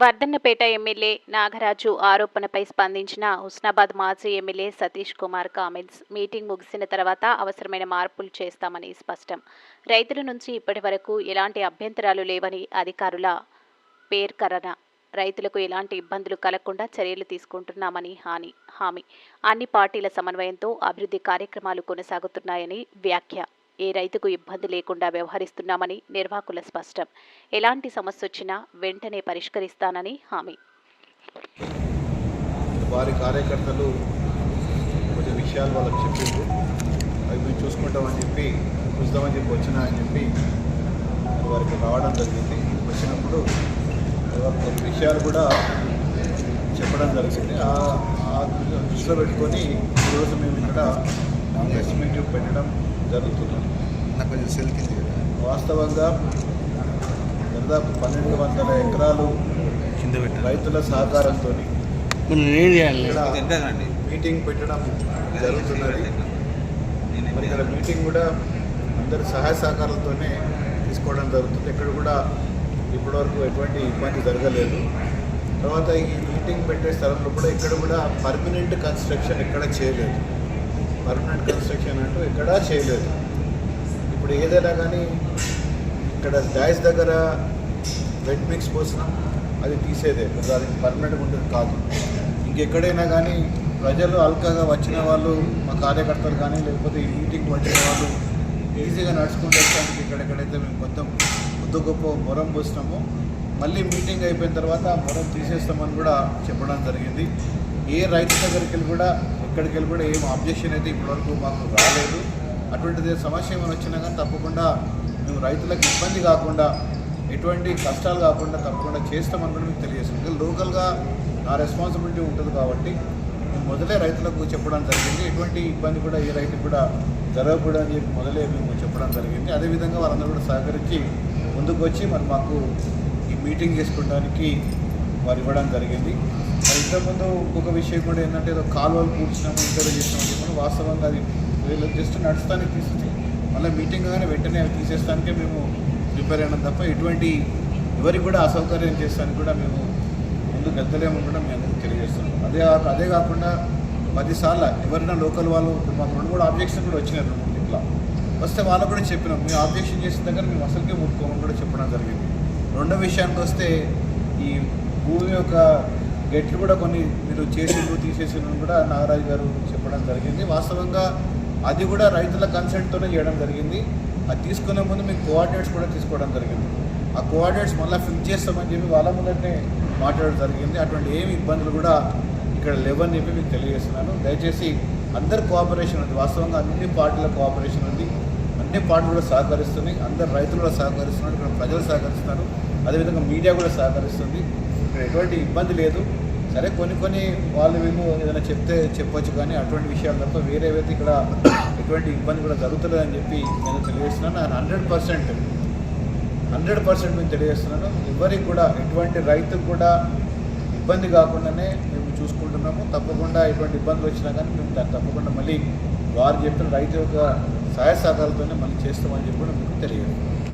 Wardhannapet MLA Nagaraju ఆరోపణపై స్పందించిన హుస్నాబాద్ మాజీ MLA Satish Kumar comments meeting ముగిసిన తర్వాత అవసరమైన మార్పులు చేస్తామని స్పష్టం. రైతుల నుంచి ఇప్పటి వరకు ఎలాంటి అభ్యంతరాలు లేవని అధికారుల పేర్కరణ రైతులకు ఎలాంటి ఇబ్బందులు కలగకుండా చర్యలు తీసుకుంటున్నామని హాని హామీ. అన్ని పార్టీల సమన్వయంతో అభివృద్ధి కార్యక్రమాలు కొనసాగుతున్నాయని వ్యాఖ్య. ఏ రైతుకు ఇబ్బంది లేకుండా వ్యవహరిస్తున్నామని నిర్వాహకుల స్పష్టం. ఎలాంటి సమస్య వచ్చినా వెంటనే పరిష్కరిస్తానని హామీ. వారి కార్యకర్తలు కొన్ని విషయాలు వాళ్ళకి చెప్పిండ్రు. అవి మేము చూసుకుంటామని చెప్పి చూద్దామని చెప్పి వచ్చినా అని చెప్పి వారికి రావడం జరిగింది. వచ్చినప్పుడు కొన్ని విషయాలు కూడా చెప్పడం జరిగింది. ఆ- దృష్టిలో పెట్టుకొని ఈరోజు మేము ఇక్కడ కాంగ్రెస్ మీటింగ్ పెట్టడం జరుగుతుంది. నాకు కొంచెం సెల్ కింద. వాస్తవంగా దాదాపు పన్నెండు వందల ఎకరాలు కింద పెట్టారు. రైతుల సహకారంతో మీటింగ్ పెట్టడం జరుగుతున్నది. మరి ఇక్కడ మీటింగ్ కూడా అందరి సహాయ సహకారాలతోనే తీసుకోవడం జరుగుతుంది. ఎక్కడ కూడా ఇప్పటివరకు ఎటువంటి ఇబ్బంది జరగలేదు. తర్వాత ఈ మీటింగ్ పెట్టే స్థలంలో కూడా ఇక్కడ కూడా పర్మనెంట్ కన్స్ట్రక్షన్ ఎక్కడ చేయలేదు. పర్మనెంట్ కన్స్ట్రక్షన్ అంటూ ఎక్కడా చేయలేదు. ఇప్పుడు ఏదైనా కానీ ఇక్కడ డాష్ దగ్గర వెట్ మిక్స్ పోసినాం అది తీసేదే. అది పర్మనెంట్గా ఉంటుంది కాదు. ఇంకెక్కడైనా కానీ ప్రజలు అల్కగా వచ్చిన వాళ్ళు మా కార్యకర్తలు కానీ లేకపోతే ఈ మీటింగ్ వచ్చిన వాళ్ళు ఈజీగా నడుచుకుంటూ వచ్చడానికి ఇక్కడెక్కడైతే మేము మొత్తం ముద్దు గొప్ప మొరం పోసినామో మళ్ళీ మీటింగ్ అయిపోయిన తర్వాత ఆ మొరం తీసేస్తామని కూడా చెప్పడం జరిగింది. ఏ రైతు దగ్గరికి వెళ్ళి కూడా ఎక్కడికి వెళ్ళి కూడా ఏం అబ్జెక్షన్ అయితే ఇప్పటివరకు మాకు రాలేదు. అటువంటిది సమస్య ఏమైనా వచ్చినా కానీ తప్పకుండా మేము రైతులకు ఇబ్బంది కాకుండా ఎటువంటి కష్టాలు కాకుండా తప్పకుండా చేస్తామని కూడా మీకు తెలియజేస్తుంది లోకల్గా నా రెస్పాన్సిబిలిటీ ఉంటుంది కాబట్టి మేము మొదలే రైతులకు చెప్పడం జరిగింది. ఎటువంటి ఇబ్బంది కూడా ఏ రైతు కూడా జరగకూడదు అని చెప్పి మొదలే మేము చెప్పడం జరిగింది. అదేవిధంగా వారందరూ కూడా సహకరించి ముందుకు వచ్చి మరి మాకు ఈ మీటింగ్ చేసుకోవడానికి వారు ఇవ్వడం జరిగింది. మరి ఇంతకుముందు ఇంకొక విషయం కూడా ఏంటంటే ఏదో కాలువలు కూర్చున్నాము ఇంటర్ చేసినామని చెప్పి వాస్తవంగా అది వీళ్ళు జస్ట్ నడుస్తానికి తీసుకుంది మళ్ళీ మీటింగ్ కానీ వెంటనే అవి తీసేస్తానికే మేము ప్రిపేర్ అయినాం తప్ప ఎటువంటి ఎవరికి కూడా అసౌకర్యం చేస్తానికి కూడా మేము ముందుకు వెళ్తలేమని కూడా మేము తెలియజేస్తున్నాం. అదే అదే కాకుండా పదిసార్లు ఎవరైనా లోకల్ వాళ్ళు మాకు రెండు కూడా ఆబ్జెక్షన్ కూడా వచ్చినాయి రెండు మూడు ఇట్లా. వస్తే వాళ్ళకు కూడా చెప్పినాం మేము ఆబ్జెక్షన్ చేసిన దగ్గర మేము అసలుకే ముట్టుకోమని కూడా చెప్పడం జరిగింది. రెండో విషయానికి వస్తే ఈ భూమి యొక్క గెట్లు కూడా కొన్ని మీరు చేసిండ్రు తీసేసిండ్రు కూడా నాగరాజు గారు చెప్పడం జరిగింది. వాస్తవంగా అది కూడా రైతుల కన్సెంట్తోనే చేయడం జరిగింది. అది తీసుకునే ముందు మీకు కోఆర్డినేట్స్ కూడా తీసుకోవడం జరిగింది. ఆ కోఆర్డినేట్స్ మళ్ళీ ఫిక్స్ చేస్తామని చెప్పి వాళ్ళ ముందరనే మాట్లాడడం జరిగింది. అటువంటి ఏమి ఇబ్బందులు కూడా ఇక్కడ లేవని చెప్పి మీకు తెలియజేస్తున్నాను. దయచేసి అందరి కోఆపరేషన్ ఉంది. వాస్తవంగా అన్ని పార్టీల కోఆపరేషన్ ఉంది. అన్ని పార్టీలు కూడా సహకరిస్తున్నాయి. అందరు రైతులు కూడా సహకరిస్తున్నారు. ఇక్కడ ప్రజలు సహకరిస్తున్నారు. అదేవిధంగా మీడియా కూడా సహకరిస్తుంది. ఇక్కడ ఎటువంటి ఇబ్బంది లేదు. సరే కొన్ని కొన్ని వాళ్ళు వీళ్ళు ఏదైనా చెప్తే చెప్పొచ్చు కానీ అటువంటి విషయాలు తప్ప వేరేవైతే ఇక్కడ ఎటువంటి ఇబ్బంది కూడా జరుగుతుందని చెప్పి నేను తెలియజేస్తున్నాను. హండ్రెడ్ పర్సెంట్ హండ్రెడ్ పర్సెంట్ మేము తెలియజేస్తున్నాను. ఎవరికి కూడా ఎటువంటి రైతుకు కూడా ఇబ్బంది కాకుండానే మేము చూసుకుంటున్నాము. తప్పకుండా ఎటువంటి ఇబ్బందులు వచ్చినా కానీ మేము దాన్ని తప్పకుండా మళ్ళీ వారు చెప్పిన రైతు యొక్క సహాయ సహకారాలతోనే మళ్ళీ చేస్తామని చెప్పి మీకు తెలియదు